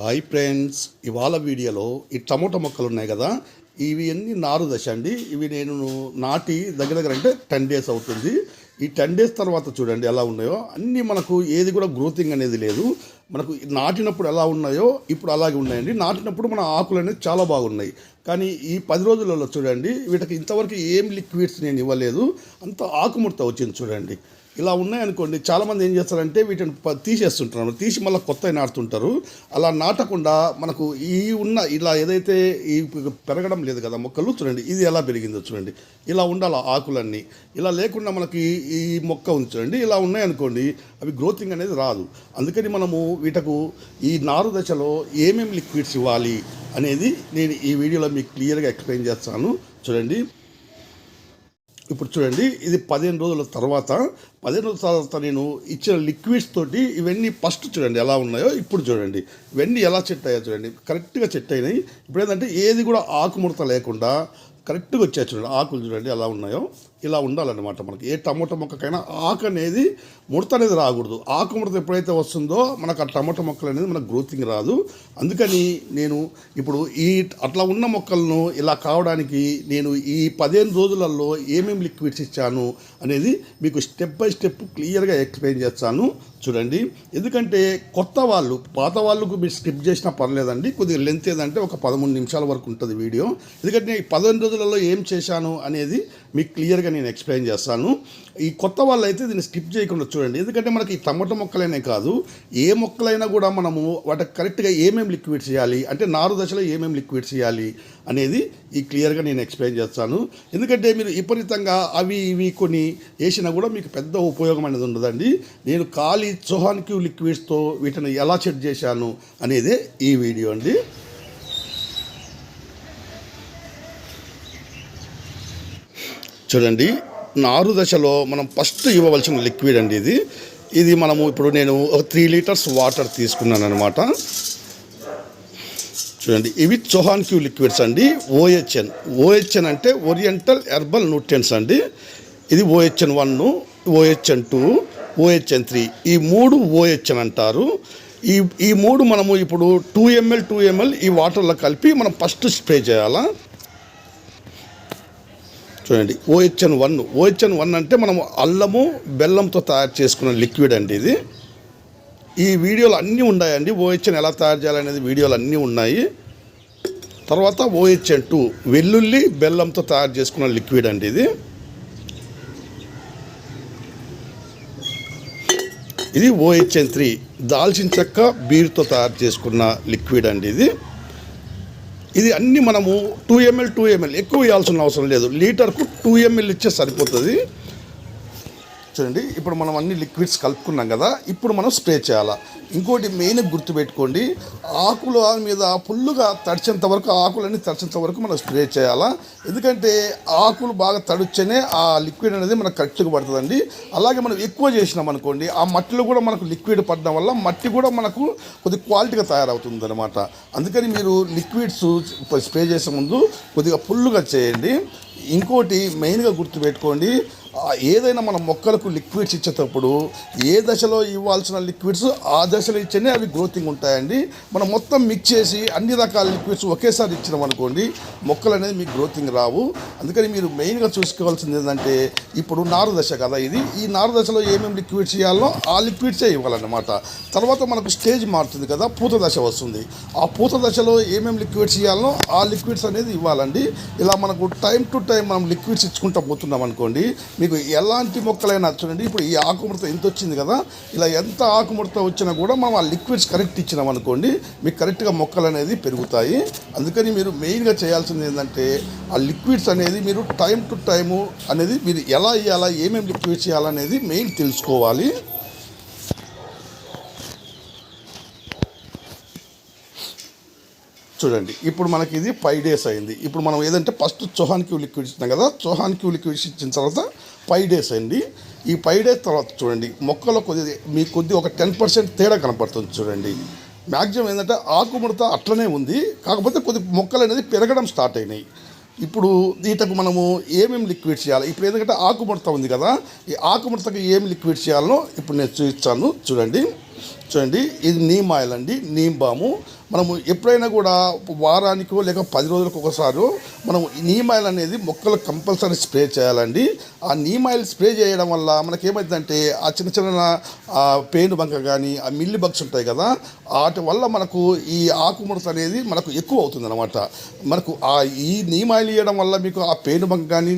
Hi friends ఇవాళ వీడియోలో ఈ టమోటా మొక్కలు ఉన్నాయి కదా ఇవి అన్ని నారు దశ అండి? ఇవి నేను నాటి దగ్గర దగ్గర అంటే టెన్ డేస్ అవుతుంది. ఈ టెన్ డేస్ తర్వాత చూడండి ఎలా ఉన్నాయో. అన్నీ మనకు ఏది కూడా గ్రోతింగ్ అనేది లేదు. మనకు నాటినప్పుడు ఎలా ఉన్నాయో ఇప్పుడు అలాగే ఉన్నాయండి. నాటినప్పుడు మన ఆకులు అనేది చాలా బాగున్నాయి. కానీ ఈ పది రోజులలో చూడండి వీటికి ఇంతవరకు ఏం లిక్విడ్స్ నేను ఇవ్వలేదు. అంత ఆకుముడత వచ్చింది చూడండి. ఇలా ఉన్నాయనుకోండి చాలామంది ఏం చేస్తారంటే వీటిని ప- తీసేస్తుంటారు తీసి మళ్ళీ కొత్త నాటుతుంటారు. అలా నాటకుండా మనకు ఈ ఉన్న ఇలా ఏదైతే ఈ పెరగడం లేదు కదా మొక్కలు చూడండి ఇది ఎలా పెరిగిందో చూడండి. ఇలా ఉండాలి ఆకులన్నీ. ఇలా లేకుండా మనకి ఈ మొక్క ఉంది చూడండి ఇలా ఉన్నాయనుకోండి అవి గ్రోతింగ్ అనేది రాదు. అందుకని మనము వీటకు ఈ నారు దశలో ఏమేమి లిక్విడ్స్ ఇవ్వాలి అనేది నేను ఈ వీడియోలో మీకు క్లియర్గా ఎక్స్ప్లెయిన్ చేస్తాను. చూడండి. ఇప్పుడు చూడండి ఇది పదిహేను రోజుల తర్వాత. పదిహేను రోజుల తర్వాత నేను ఇచ్చిన లిక్విడ్స్ తోటి ఇవన్నీ ఫస్ట్ చూడండి ఎలా ఉన్నాయో ఇప్పుడు చూడండి. ఇవన్నీ ఎలా చెట్ అయ్యాయో చూడండి. కరెక్ట్గా చెట్ అయినాయి. ఇప్పుడు ఏంటంటే ఏది కూడా ఆకుముడత లేకుండా కరెక్ట్గా వచ్చాయి చూడండి. ఆకులు చూడండి ఎలా ఉన్నాయో. ఇలా ఉండాలన్నమాట మనకి. ఏ టమోటా మొక్కకైనా ఆకు అనేది ముడత అనేది రాకూడదు. ఆకు ముడత ఎప్పుడైతే వస్తుందో మనకు ఆ టమోటా మొక్కలు అనేది మనకు గ్రోతింగ్ రాదు. అందుకని నేను ఇప్పుడు ఈ అట్లా ఉన్న మొక్కలను ఇలా కావడానికి నేను ఈ పదిహేను రోజులలో ఏమేమి లిక్విడ్స్ ఇచ్చాను అనేది మీకు స్టెప్ బై స్టెప్ క్లియర్గా ఎక్స్ప్లెయిన్ చేస్తాను. చూడండి. ఎందుకంటే కొత్త వాళ్ళు పాత వాళ్ళకు మీరు స్కిప్ చేసినా పర్లేదండి. కొద్దిగా లెంత్ ఏదంటే ఒక పదమూడు నిమిషాల వరకు ఉంటుంది వీడియో ఎందుకంటే నేను ఈ పదిహేను రోజులలో ఏం చేశాను అనేది మీకు క్లియర్గా నేను ఎక్స్ప్లెయిన్ చేస్తాను. ఈ కొత్త వాళ్ళు అయితే దీన్ని స్కిప్ చేయకుండా చూడండి. ఎందుకంటే మనకి ఈ టమాటో మొక్కలనే కాదు. ఏ మొక్కలైనా కూడా మనము వాటికి కరెక్ట్గా ఏమేమి లిక్విడ్స్ చేయాలి అంటే నారు దశలో ఏమేమి లిక్విడ్స్ చేయాలి అనేది ఈ క్లియర్గా నేను ఎక్స్ప్లెయిన్ చేస్తాను. ఎందుకంటే మీరు విపరీతంగా అవి ఇవి కొన్ని వేసినా కూడా మీకు పెద్ద ఉపయోగం అనేది ఉండదండి. నేను ఖాళీ చోహాన్క్యూ లిక్విడ్స్తో వీటిని ఎలా సెట్ చేశాను అనేదే ఈ వీడియో అండి. చూడండి నారు దశలో మనం ఫస్ట్ ఇవ్వవలసిన లిక్విడ్ అండి ఇది. ఇది మనము ఇప్పుడు నేను ఒక త్రీ లీటర్స్ వాటర్ తీసుకున్నాను అనమాట చూడండి. ఇవి చోహాన్ క్యూ లిక్విడ్స్ అండి. ఓహెచ్ఎన్. ఓహెచ్ఎన్ అంటే ఓరియంటల్ హెర్బల్ న్యూట్రియన్స్ అండి. ఇది OHN one OHN two OHN three. ఈ మూడు ఓహెచ్ఎన్ అంటారు. ఈ ఈ మూడు మనము ఇప్పుడు టూ ఎంఎల్ టూ ఎంఎల్ ఈ వాటర్లో కలిపి మనం ఫస్ట్ స్ప్రే చేయాలా? చూడండి. ఓహెచ్ఎన్ వన్. ఓహెచ్ఎన్ వన్ అంటే మనం అల్లము బెల్లంతో తయారు చేసుకున్న లిక్విడ్ అండి ఇది. ఈ వీడియోలు అన్నీ ఉన్నాయండి. ఓహెచ్ఎన్ ఎలా తయారు చేయాలనేది వీడియోలు అన్నీ ఉన్నాయి. తర్వాత ఓహెచ్ఎన్ టూ వెల్లుల్లి బెల్లంతో తయారు చేసుకున్న లిక్విడ్ అండి ఇది. ఇది ఓహెచ్ఎన్ త్రీ దాల్చిన చెక్క బీర్తో తయారు చేసుకున్న లిక్విడ్ అండి ఇది. ఇది అన్నీ మనము టూ ఎంఎల్ టూ ఎంఎల్ ఎక్కువ ఇవ్వాల్సిన అవసరం లేదు. లీటర్కు టూ ఎంఎల్ ఇచ్చే సరిపోతుంది. చూడండి. ఇప్పుడు మనం అన్ని లిక్విడ్స్ కలుపుకున్నాం కదా ఇప్పుడు మనం స్ప్రే చేయాలా? ఇంకోటి మెయిన్ గుర్తుపెట్టుకోండి ఆకుల మీద ఫుల్లుగా తడిచేంత వరకు ఆకులన్నీ తడిచేంత వరకు మనం స్ప్రే చేయాలా? ఎందుకంటే ఆకులు బాగా తడిస్తేనే ఆ లిక్విడ్ అనేది మనకు కరెక్ట్గా పడుతుందండి. అలాగే మనం ఎక్కువ చేసినాం అనుకోండి ఆ మట్టిలో కూడా మనకు లిక్విడ్ పడడం వల్ల మట్టి కూడా మనకు కొద్ది క్వాలిటీగా తయారవుతుంది అనమాట అందుకని మీరు లిక్విడ్స్ స్ప్రే చేసే ముందు కొద్దిగా ఫుల్లుగా చేయండి. ఇంకోటి మెయిన్గా గుర్తుపెట్టుకోండి ఏదైనా మన మొక్కలకు లిక్విడ్స్ ఇచ్చేటప్పుడు ఏ దశలో ఇవ్వాల్సిన లిక్విడ్స్ ఆ దశలో ఇచ్చేనే అవి గ్రోతింగ్ ఉంటాయండి. మనం మొత్తం మిక్స్ చేసి అన్ని రకాల లిక్విడ్స్ ఒకేసారి ఇచ్చినాం అనుకోండి మొక్కలు అనేది మీకు గ్రోతింగ్ రావు. అందుకని మీరు మెయిన్గా చూసుకోవాల్సింది ఏంటంటే ఇప్పుడు నారు దశ కదా ఇది. ఈ నారు దశలో ఏమేమి లిక్విడ్స్ ఇవ్వాలో ఆ లిక్విడ్సే ఇవ్వాలన్నమాట. తర్వాత మనకు స్టేజ్ మారుతుంది కదా పూత దశ వస్తుంది. ఆ పూత దశలో ఏమేమి లిక్విడ్స్ ఇవ్వాలో ఆ లిక్విడ్స్ అనేది ఇవ్వాలండి. ఇలా మనకు టైం టు టైం మనం లిక్విడ్స్ ఇచ్చుకుంటా పోతున్నాం అనుకోండి మీకు ఎలాంటి మొక్కలైనా చూడండి. ఇప్పుడు ఈ ఆకుముడత ఎంత వచ్చింది కదా. ఇలా ఎంత ఆకుముడత వచ్చినా కూడా మనం ఆ లిక్విడ్స్ కరెక్ట్ ఇచ్చినాం అనుకోండి మీకు కరెక్ట్గా మొక్కలు అనేది పెరుగుతాయి. అందుకని మీరు మెయిన్గా చేయాల్సింది ఏంటంటే ఆ లిక్విడ్స్ అనేది మీరు టైం టు టైము అనేది మీరు ఎలా ఇవ్వాలా ఏమేమి లిక్విడ్స్ ఇవ్వాలనేది మెయిన్ తెలుసుకోవాలి. చూడండి ఇప్పుడు మనకి ఇది ఫైవ్ డేస్ అయింది. ఇప్పుడు మనం ఏదంటే ఫస్ట్ చోహాన్ క్యూ లిక్విడ్ ఇచ్చినాం కదా చోహాన్ క్యూ లిక్విడ్ ఇచ్చిన తర్వాత ఫైవ్ డేస్ అయింది. ఈ ఫైవ్ డేస్ తర్వాత చూడండి మొక్కలో కొద్ది మీ కొద్ది ఒక టెన్ పర్సెంట్ తేడా కనపడుతుంది చూడండి. మ్యాక్సిమం ఏంటంటే ఆకుముడత అట్లనే ఉంది కాకపోతే కొద్ది మొక్కలు అనేది పెరగడం స్టార్ట్ అయినాయి. ఇప్పుడు వీటకు మనము ఏమేమి లిక్విడ్ చేయాలి? ఇప్పుడు ఎందుకంటే ఆకుముడత ఉంది కదా ఈ ఆకుముడతకు ఏమి లిక్విడ్ చేయాలో ఇప్పుడు నేను చూపిస్తాను చూడండి. చూడండి ఇది నీమ్ ఆయిల్ అండి నీమ్ బాము మనము ఎప్పుడైనా కూడా వారానికో లేక పది రోజులకు ఒకసారి మనం నీమ్ ఆయిల్ అనేది మొక్కలు కంపల్సరీ స్ప్రే చేయాలండి. ఆ నీమ్ ఆయిల్ స్ప్రే చేయడం వల్ల మనకేమైందంటే ఆ చిన్న చిన్న ఆ పేను బంక కానీ ఆ మిల్లి బగ్స్ ఉంటాయి కదా వాటి వల్ల మనకు ఈ ఆకుముడత అనేది మనకు ఎక్కువ అవుతుంది అనమాట మనకు ఆ ఈ నీమ్ ఆయిల్ ఇవ్వడం వల్ల మీకు ఆ పేను బంక కానీ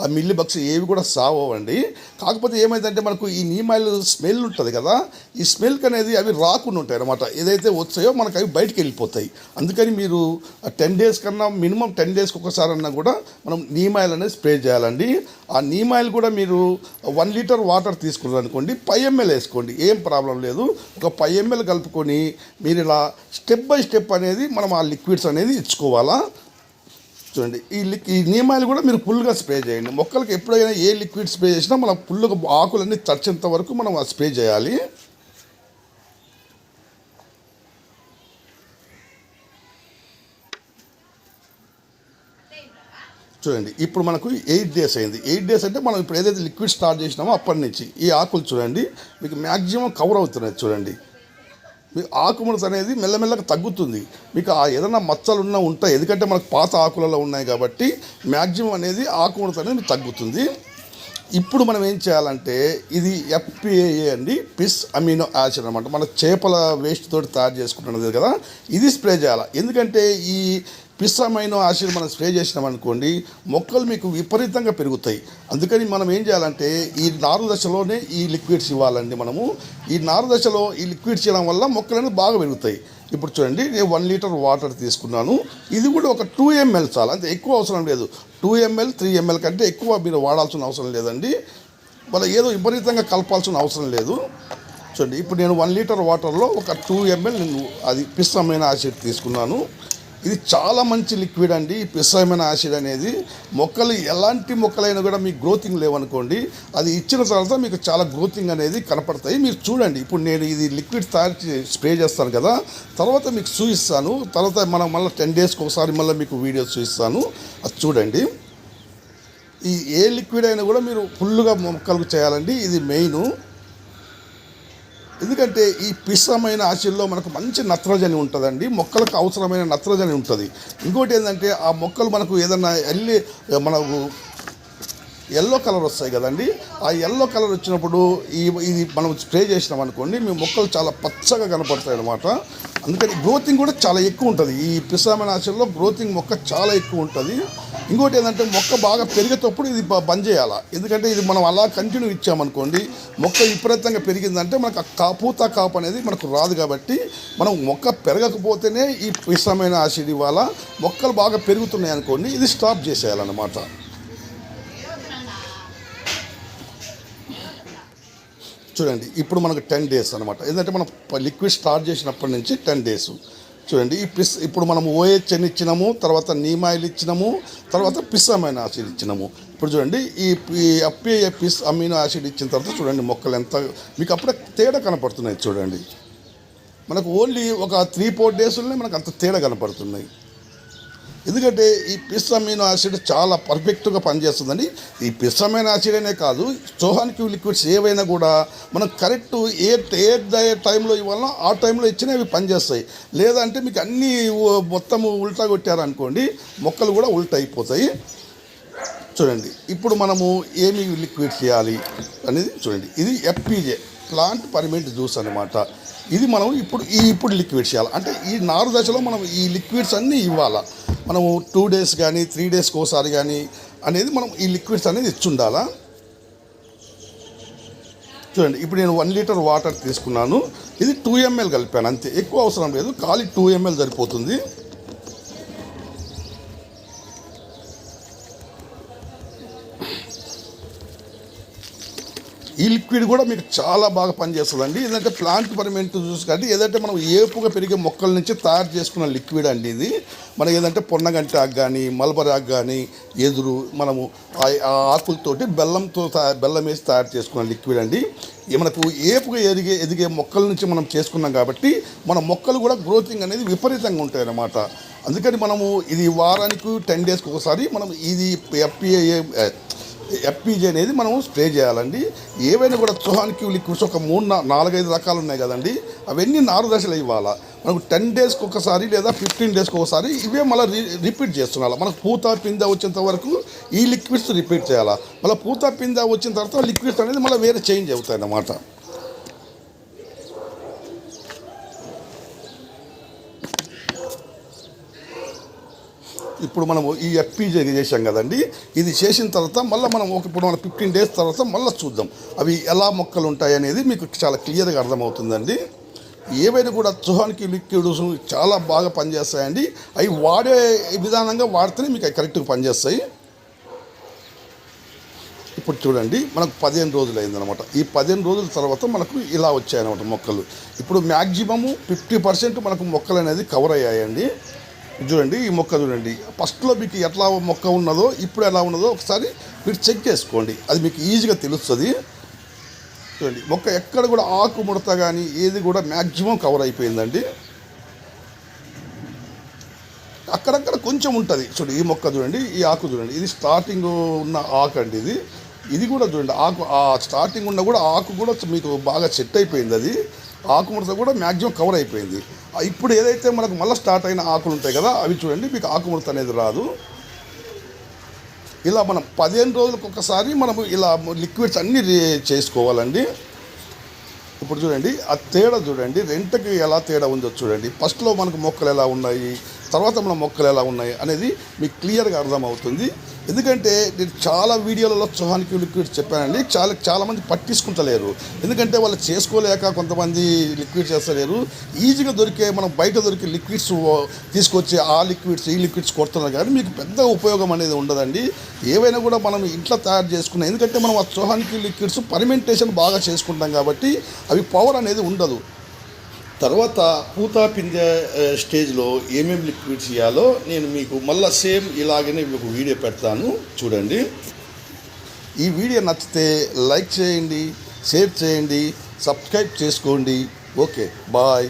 ఆ మిల్లి బగ్స్ ఏవి కూడా సావండి కాకపోతే ఏమైందంటే మనకు ఈ నీమ్ ఆయిల్ స్మెల్ ఉంటుంది కదా ఈ స్మెల్ స్మెల్కి అనేది అవి రాకుండా ఉంటాయి అనమాట ఏదైతే వచ్చాయో మనకు అవి బయటకు వెళ్ళిపోతాయి. అందుకని మీరు టెన్ డేస్ కన్నా మినిమం టెన్ డేస్కి ఒకసారి అన్నా కూడా మనం నీమ్ ఆయిల్ అనేది స్ప్రే చేయాలండి. ఆ నీమ్ ఆయిల్ కూడా మీరు వన్ లీటర్ వాటర్ తీసుకున్నారు అనుకోండి ఫైవ్ ఎంఎల్ వేసుకోండి. ఏం ప్రాబ్లం లేదు. ఒక ఫైవ్ ఎంఎల్ కలుపుకొని మీరు ఇలా స్టెప్ బై స్టెప్ అనేది మనం ఆ లిక్విడ్స్ అనేది ఇచ్చుకోవాలా? చూడండి. ఈ లిక్ ఈ నియమాలు కూడా మీరు ఫుల్గా స్ప్రే చేయండి. మొక్కలకి ఎప్పుడైనా ఏ లిక్విడ్ స్ప్రే చేసినా మనం ఫుల్గా ఆకులన్నీ తడిచేంత వరకు మనం ఆ స్ప్రే చేయాలి. చూడండి ఇప్పుడు మనకు ఎయిట్ డేస్ అయింది. ఎయిట్ డేస్ అంటే మనం ఇప్పుడు ఏదైతే లిక్విడ్ స్టార్ట్ చేసినామో అప్పటి నుంచి ఈ ఆకులు చూడండి మీకు మ్యాక్సిమం కవర్ అవుతున్నాయి చూడండి. మీ ఆకుముడత అనేది మెల్లమెల్లగా తగ్గుతుంది. మీకు ఆ ఏదైనా మచ్చలు ఉన్నా ఉంటాయి. ఎందుకంటే మనకు పాత ఆకులలో ఉన్నాయి కాబట్టి మ్యాక్సిమం అనేది ఆకుముడత అనేది తగ్గుతుంది. ఇప్పుడు మనం ఏం చేయాలంటే ఇది ఎఫ్పిఏఏ అండి పిస్ అమినో యాసిడ్ అనమాట మన చేపల వేస్ట్ తోటి తయారు చేసుకుంటున్నది కదా ఇది స్ప్రే చేయాలి? ఎందుకంటే ఈ పిస్సమైన అమైనో మనం స్ప్రే చేసినాం అనుకోండి మొక్కలు మీకు విపరీతంగా పెరుగుతాయి. అందుకని మనం ఏం చేయాలంటే ఈ నారు దశలోనే ఈ లిక్విడ్స్ ఇవ్వాలండి మనము. ఈ నారు దశలో ఈ లిక్విడ్స్ ఇవ్వడం వల్ల మొక్కలు బాగా పెరుగుతాయి. ఇప్పుడు చూడండి నేను వన్ లీటర్ వాటర్ తీసుకున్నాను. ఇది కూడా ఒక టూ ఎంఎల్ చాలా అంతే ఎక్కువ అవసరం లేదు. టూ ఎంఎల్ త్రీ ఎంఎల్ కంటే ఎక్కువ మీరు వాడాల్సిన అవసరం లేదండి. మళ్ళీ ఏదో విపరీతంగా కలపాల్సిన అవసరం లేదు. చూడండి ఇప్పుడు నేను వన్ లీటర్ వాటర్లో ఒక టూ ఎంఎల్ నేను అది పిస్తమైన యాసిడ్ తీసుకున్నాను. ఇది చాలా మంచి లిక్విడ్ అండి ఈ పిస్సమైన యాసిడ్ అనేది. మొక్కలు ఎలాంటి మొక్కలైనా కూడా మీకు గ్రోతింగ్ లేవనుకోండి అది ఇచ్చిన తర్వాత మీకు చాలా గ్రోతింగ్ అనేది కనపడతాయి. మీరు చూడండి ఇప్పుడు నేను ఇది లిక్విడ్ తయారు స్ప్రే చేస్తాను కదా తర్వాత మీకు చూపిస్తాను తర్వాత మనం మళ్ళీ టెన్ డేస్కి ఒకసారి మళ్ళీ మీకు వీడియోస్ చూపిస్తాను. అది చూడండి. ఈ ఏ లిక్విడ్ అయినా కూడా మీరు ఫుల్గా మొక్కలకు చేయాలండి ఇది మెయిన్. ఎందుకంటే ఈ పిష్టమైన ఆశల్లో మనకు మంచి నత్రజని ఉంటుందండి. మొక్కలకు అవసరమైన నత్రజని ఉంటుంది. ఇంకోటి ఏంటంటే ఆ మొక్కలు మనకు ఏదన్నా ఎల్లి మనకు ఎల్లో కలర్ వస్తాయి కదండి. ఆ ఎల్లో కలర్ వచ్చినప్పుడు ఈ ఇది మనం స్ప్రే చేసినాం అనుకోండి మీ మొక్కలు చాలా పచ్చగా కనపడతాయి అనమాట అందుకని గ్రోతింగ్ కూడా చాలా ఎక్కువ ఉంటుంది. ఈ పిసామైన ఆశల్లో గ్రోతింగ్ మొక్క చాలా ఎక్కువ ఉంటుంది. ఇంకోటి ఏంటంటే మొక్క బాగా పెరిగేటప్పుడు ఇది బంద్ చేయాలా? ఎందుకంటే ఇది మనం అలా కంటిన్యూ ఇచ్చామనుకోండి మొక్క విపరీతంగా పెరిగిందంటే మనకు ఆ పూత కాపు అనేది మనకు రాదు కాబట్టి మనం మొక్క పెరగకపోతేనే ఈ విషమైన ఆసిడ్ ఇవాళ మొక్కలు బాగా పెరుగుతున్నాయి అనుకోండి ఇది స్టాప్ చేసేయాలన్నమాట. చూడండి ఇప్పుడు మనకు టెన్ డేస్ అనమాట ఏంటంటే మనం లిక్విడ్ స్టార్ట్ చేసినప్పటి నుంచి టెన్ డేస్ చూడండి ఈ పిస్ ఇప్పుడు మనం ఓహెచ్ఎన్ ఇచ్చినాము తర్వాత నీమాయిల్ ఇచ్చినాము తర్వాత పిస్ అమైనో యాసిడ్ ఇచ్చినాము. ఇప్పుడు చూడండి ఈ ఈ పిస్ అమైనో యాసిడ్ ఇచ్చిన తర్వాత చూడండి మొక్కలు ఎంత మీకు అప్పుడే తేడా కనపడుతున్నాయి చూడండి. మనకు ఓన్లీ ఒక త్రీ ఫోర్ డేస్లోనే మనకు అంత తేడా కనపడుతున్నాయి. ఎందుకంటే ఈ పిస్ యాసిడ్ చాలా పర్ఫెక్ట్గా పనిచేస్తుందండి. ఈ పిస్ అమైనో యాసిడ్ అనే కాదు సోహానికి లిక్విడ్స్ ఏవైనా కూడా మనం కరెక్ట్ ఏ ఏ టైంలో ఇవ్వాలనో ఆ టైంలో ఇచ్చినా అవి పనిచేస్తాయి. లేదంటే మీకు అన్నీ మొత్తము మొత్తం ఉల్టా కొట్టారనుకోండి మొక్కలు కూడా ఉల్టా అయిపోతాయి. చూడండి ఇప్పుడు మనము ఏమి లిక్విడ్ చేయాలి అనేది చూడండి. ఇది ఎఫ్పీజే ప్లాంట్ పర్మిట్ జ్యూస్ అనమాట ఇది మనం ఇప్పుడు ఈ ఇప్పుడు లిక్విడ్ చేయాలి. అంటే ఈ నారు దశలో మనం ఈ లిక్విడ్స్ అన్నీ ఇవ్వాలా? మనము టూ డేస్ కానీ త్రీ డేస్కి ఒకసారి కానీ అనేది మనం ఈ లిక్విడ్స్ అనేది ఇచ్చుండాలా? చూడండి ఇప్పుడు నేను వన్ లీటర్ వాటర్ తీసుకున్నాను. ఇది టూ ఎంఎల్ కలిపాను అంతే. ఎక్కువ అవసరం లేదు. ఖాళీ టూ ఎంఎల్ సరిపోతుంది. లిక్విడ్ కూడా మీకు చాలా బాగా పనిచేస్తుందండి. ఏంటంటే ప్లాంట్ పర్మెంట్ జ్యూస్ కాబట్టి ఏదంటే మనం ఏపుగా పెరిగే మొక్కల నుంచి తయారు చేసుకున్న లిక్విడ్ అండి ఇది. మనం ఏదంటే పొన్నగంటి ఆకు కానీ మల్బరీ ఆకు కానీ ఎదురు మనము ఆ ఆ ఆకులతోటి బెల్లంతో బెల్లం వేసి తయారు చేసుకున్న లిక్విడ్ అండి. మనకు ఏపుగా ఎదిగే ఎదిగే మొక్కల నుంచి మనం చేసుకున్నాం కాబట్టి మన మొక్కలు కూడా గ్రోతింగ్ అనేది విపరీతంగా ఉంటాయి అన్నమాట అందుకని మనము ఇది వారానికి టెన్ డేస్కి ఒకసారి మనం ఇది ఎఫ్పిఏ ఎఫ్పీజీ అనేది మనం స్ప్రే చేయాలండి. ఏవైనా కూడా చుహానికి లిక్విడ్స్ ఒక మూడు నాలుగైదు రకాలు ఉన్నాయి కదండి. అవన్నీ నాలుగు దశలు ఇవ్వాలా? మనకు టెన్ డేస్కి ఒకసారి లేదా ఫిఫ్టీన్ డేస్కి ఒకసారి ఇవే మళ్ళీ రీ రిపీట్ చేస్తున్నాం మనకు పూత పింద వచ్చేంత వరకు ఈ లిక్విడ్స్ రిపీట్ చేయాలా? మళ్ళీ పూత పింద వచ్చిన తర్వాత లిక్విడ్స్ అనేది మళ్ళీ వేరే చేంజ్ అవుతాయి అన్నమాట ఇప్పుడు మనము ఈ ఎఫ్పీజీ చేసాం కదండి ఇది చేసిన తర్వాత మళ్ళీ మనం ఒక ఇప్పుడు మనం ఫిఫ్టీన్ డేస్ తర్వాత మళ్ళీ చూద్దాం. అవి ఎలా మొక్కలు ఉంటాయి అనేది మీకు చాలా క్లియర్గా అర్థమవుతుందండి. ఏవైనా కూడా చుహానికి లిక్విడ్స్ చాలా బాగా పనిచేస్తాయండి. అవి వాడే విధానంగా వాడితేనే మీకు అవి కరెక్ట్గా పనిచేస్తాయి. ఇప్పుడు చూడండి మనకు పదిహేను రోజులు అయిందనమాట ఈ పదిహేను రోజుల తర్వాత మనకు ఇలా వచ్చాయన్నమాట మొక్కలు. ఇప్పుడు మ్యాక్సిమము ఫిఫ్టీ పర్సెంట్ మనకు మొక్కలు అనేది కవర్ అయ్యాయండి. చూడండి ఈ మొక్క చూడండి. ఫస్ట్లో మీకు ఎట్లా మొక్క ఉన్నదో ఇప్పుడు ఎలా ఉన్నదో ఒకసారి మీరు చెక్ చేసుకోండి. అది మీకు ఈజీగా తెలుస్తుంది. చూడండి మొక్క ఎక్కడ కూడా ఆకు ముడత కానీ ఏది కూడా మ్యాక్సిమం కవర్ అయిపోయిందండి. అక్కడక్కడ కొంచెం ఉంటుంది. చూడండి ఈ మొక్క చూడండి ఈ ఆకు చూడండి. ఇది స్టార్టింగ్ ఉన్న ఆకు అండి ఇది. ఇది కూడా చూడండి ఆకు ఆ స్టార్టింగ్ ఉన్న కూడా ఆకు కూడా మీకు బాగా సెట్ అయిపోయింది అది. ఆకు ముడత కూడా మ్యాక్సిమం కవర్ అయిపోయింది. ఇప్పుడు ఏదైతే మనకు మళ్ళీ స్టార్ట్ అయిన ఆకులు ఉంటాయి కదా అవి చూడండి మీకు ఆకు ముడత అనేది రాదు. ఇలా మనం పదిహేను రోజులకు ఒకసారి మనము ఇలా లిక్విడ్స్ అన్నీ రే- చేసుకోవాలండి. ఇప్పుడు చూడండి ఆ తేడా చూడండి రెంట్కి ఎలా తేడా ఉందో చూడండి. ఫస్ట్లో మనకు మొక్కలు ఎలా ఉన్నాయి? తర్వాత మన మొక్కలు ఎలా ఉన్నాయి అనేది మీకు క్లియర్గా అర్థమవుతుంది. ఎందుకంటే నేను చాలా వీడియోలలో చుహానికి లిక్విడ్స్ చెప్పానండి. చాలా చాలామంది పట్టించుకుంటలేరు. ఎందుకంటే వాళ్ళు చేసుకోలేక కొంతమంది లిక్విడ్ చేస్తలేరు. ఈజీగా దొరికే మనం బయట దొరికే లిక్విడ్స్ తీసుకొచ్చి ఆ లిక్విడ్స్ ఈ లిక్విడ్స్ కొడుతున్నారు. కానీ మీకు పెద్ద ఉపయోగం అనేది ఉండదండి. ఏవైనా కూడా మనం ఇంట్లో తయారు చేసుకున్నాం ఎందుకంటే మనం ఆ చుహానికి లిక్విడ్స్ పర్మెంటేషన్ బాగా చేసుకుంటాం కాబట్టి అవి పవర్ అనేది ఉండదు. తర్వాత పూతా పిందె స్టేజ్లో ఏమేమి లిక్విడ్స్ ఇవ్వాలో నేను మీకు మళ్ళీ సేమ్ ఇలాగనే మీకు వీడియో పెడతాను. చూడండి. ఈ వీడియో నచ్చితే లైక్ చేయండి షేర్ చేయండి సబ్స్క్రైబ్ చేసుకోండి. Okay bye.